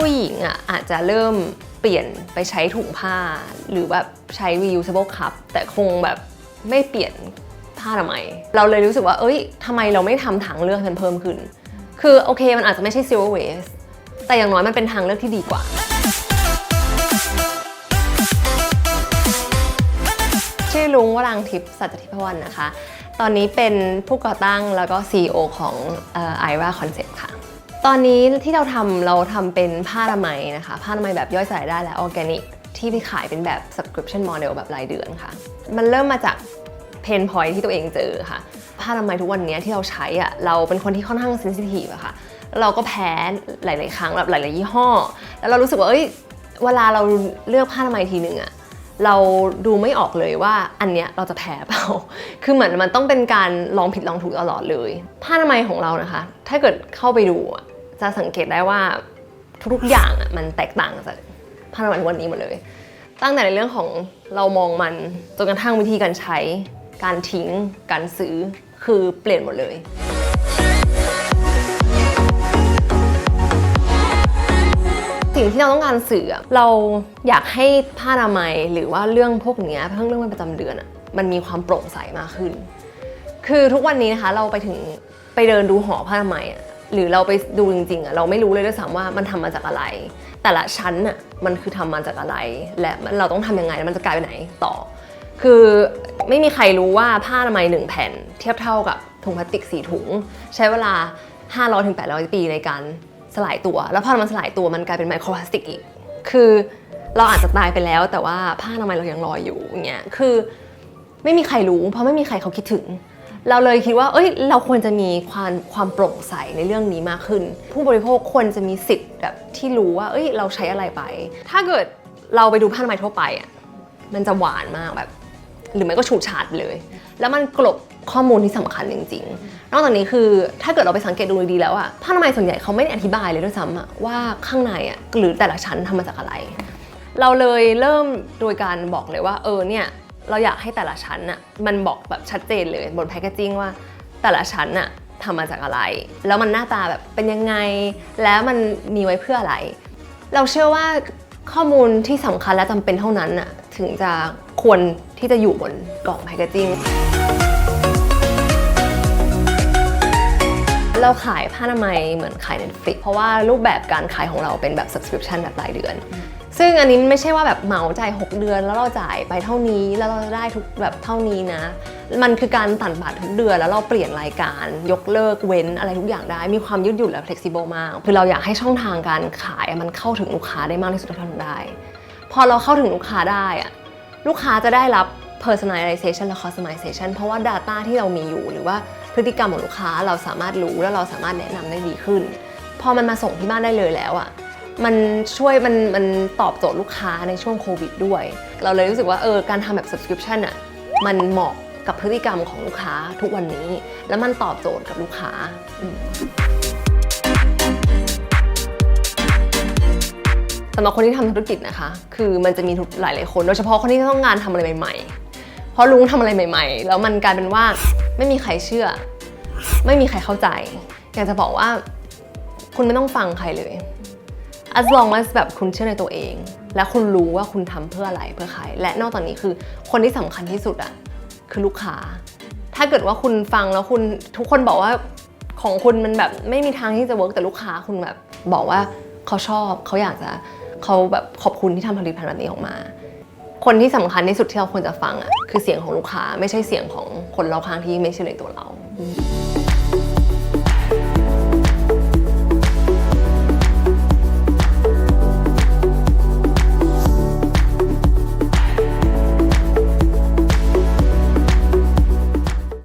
ู้หญิงอะอาจจะเริ่มเปลี่ยนไปใช้ถุงผ้า หรือแบบใช้ reusable cup แต่คงแบบไม่เปลี่ยนผ้าทำไมเราเลยรู้สึกว่า เอ้ยทำไมเราไม่ทำทางเลือกกันเพิ่มขึ้น คือโอเคมันอาจจะไม่ใช่ zero waste แต่อย่างน้อยมันเป็นทางเลือกที่ดีกว่าชื่อลุงวรังทิพย์สัจทิพวรรณนะคะ ตอนนี้เป็นผู้ก่อตั้งแล้วก็ CEO ของไอราคอนเซ็ปต์ค่ะ ตอนนี้ที่เราทำเราทำเป็นผ้าอนามัยนะคะ ผ้าอนามัยแบบย่อยสลายได้และออร์แกนิกที่ไปขายเป็นแบบ subscription model แบบรายเดือนค่ะ มันเริ่มมาจากเพนพอยที่ตัวเองเจอค่ะ ผ้าอนามัยทุกวันนี้ที่เราใช้อะเราเป็นคนที่ค่อนข้างเซนซิทีฟอะค่ะ เราก็แพ้หลาย ๆ ครั้งแบบหลาย ๆ ยี่ห้อ แล้วเรารู้สึกว่าเอ้ยเวลาเราเลือกผ้าอนามัยทีหนึ่งอะเราดูไม่ออกเลยว่าอันเนี้ยเราจะแพ้เปล่า คือเหมือนมันต้องเป็นการลองผิดลองถูกตลอดเลย ผ้าอนามัยของเรานะคะ ถ้าเกิดเข้าไปดูอะ จะสังเกตได้ว่าทุกอย่างอะมันแตกต่างจากผ้าอนามัยวันนี้หมดเลย ตั้งแต่ในเรื่องของเรามองมันจนกระทั่งวิธีการใช้ การทิ้ง การซื้อคือเปลี่ยนหมดเลยสิ่งที่เราต้องการสื่อเราอยากให้ผ้าอนามัยหรือว่าเรื่องพวกนี้เรื่งเรื่องประจำเดือนอะมันมีความโปร่งใสมากขึ้น คือทุกวันนี้นะคะเราไปถึงไปเดินดูหอผ้าอนามัยอะ หรือเราไปดูจริงๆอะเราไม่รู้เลยด้วยซ้ำว่ามันทำมาจากอะไร แต่ละชั้นอะมันคือทำมาจากอะไร และเราต้องทำยังไงแล้วมันจะกลายไปไหนต่อ คือไม่มีใครรู้ว่าผ้าอนามัยหนึ่งแผ่น เทียบเท่ากับถุงพลาสติกสีถุง ใช้เวลา 500ถึง800 ปีในการสลายตัว แล้วพอมันสลายตัวมันกลายเป็นไมโครพลาสติกอีก คือเราอาจจะตายไปแล้ว แต่ว่าผ้าอนามัยเรายังลอยอยู่อย่างเงี้ยคือไม่มีใครรู้ เพราะไม่มีใครเขาคิดถึง เราเลยคิดว่า เอ้ย เราควรจะมีความความโปร่งใสในเรื่องนี้มากขึ้น ผู้บริโภคควรจะมีสิทธิ์แบบที่รู้ว่า เอ้ย เราใช้อะไรไป ถ้าเกิดเราไปดูผ้าอนามัยทั่วไปอะ มันจะหวานมากแบบ หรือไม่ก็ฉูดฉาดเลย แล้วมันกลบข้อมูลที่สำคัญจริง ๆ นอกจากนี้คือถ้าเกิดเราไปสังเกตดูดีๆแล้วอะผ้าอนามัยส่วนใหญ่เขาไม่ได้อธิบายเลยด้วยซ้ำอะว่าข้างในอะหรือแต่ละชั้นทำมาจากอะไร เราเลยเริ่มโดยการบอกเลยว่าเออเนี่ย เราอยากให้แต่ละชั้นอะมันบอกแบบชัดเจนเลยบนแพคเกจิ้งว่าแต่ละชั้นอะทำมาจากอะไร แล้วมันหน้าตาแบบเป็นยังไง แล้วมันมีไว้เพื่ออะไร เราเชื่อว่าข้อมูลที่สำคัญและจำเป็นเท่านั้นน่ะถึงจะควรที่จะอยู่บนกล่องแพคเกจิ้งเราขายผ้าอนามัยเหมือนขาย Netflix เพราะว่ารูปแบบการขายของเราเป็นแบบ subscription แบบรายเดือน ซึ่งอันนี้ไม่ใช่ว่าแบบเหมาจ่าย 6 เดือนแล้วเราจ่ายไปเท่านี้แล้วเราจะได้ทุกแบบเท่านี้นะ มันคือการตัดบัตรทุกเดือนแล้วเราเปลี่ยนรายการยกเลิกเว้นอะไรทุกอย่างได้มีความยืดหยุ่นและ flexible มาก คือเราอยากให้ช่องทางการขายมันเข้าถึงลูกค้าได้มากที่สุดเท่าที่ทำได้ พอเราเข้าถึงลูกค้าได้อะลูกค้าจะได้รับ personalization และ customization เพราะว่า data ที่เรามีอยู่ หรือว่าพฤติกรรมของลูกค้าเราสามารถรู้และเราสามารถแนะนำได้ดีขึ้น พอมันมาส่งที่บ้านได้เลยแล้วอะ มันช่วยมันมันตอบโจทย์ลูกค้าในช่วงโควิดด้วย เราเลยรู้สึกว่าเออการทำแบบ subscription อะมันเหมาะกับพฤติกรรมของลูกค้าทุกวันนี้ แล้วมันตอบโจทย์กับลูกค้าอืมสำหรับคนที่ทำธุรกิจนะคะ คือมันจะมีทุกหลายหลายๆคน โดยเฉพาะคนที่ต้องการทำอะไรใหม่ๆ เพราะลุงทำอะไรใหม่ ๆ แล้วมันกลายเป็นว่าไม่มีใครเชื่อ ไม่มีใครเข้าใจ อยากจะบอกว่าคุณไม่ต้องฟังใครเลย as long as แบบคุณเชื่อในตัวเอง และคุณรู้ว่าคุณทำเพื่ออะไรเพื่อใคร และนอกจากนี้คือคนที่สำคัญที่สุดอะคือลูกค้า ถ้าเกิดว่าคุณฟังแล้วคุณทุกคนบอกว่าของคุณมันแบบไม่มีทางที่จะเวิร์กแต่ลูกค้าคุณแบบบอกว่าเขาชอบเขาอยากจะเขาแบบขอบคุณที่ทำผลิตภัณฑ์แบบนี้ออกมา คนที่สำคัญที่สุดที่เราควรจะฟังอะคือเสียงของลูกค้าไม่ใช่เสียงของคนรอบข้างที่ไม่ใช่เลยตัวเรา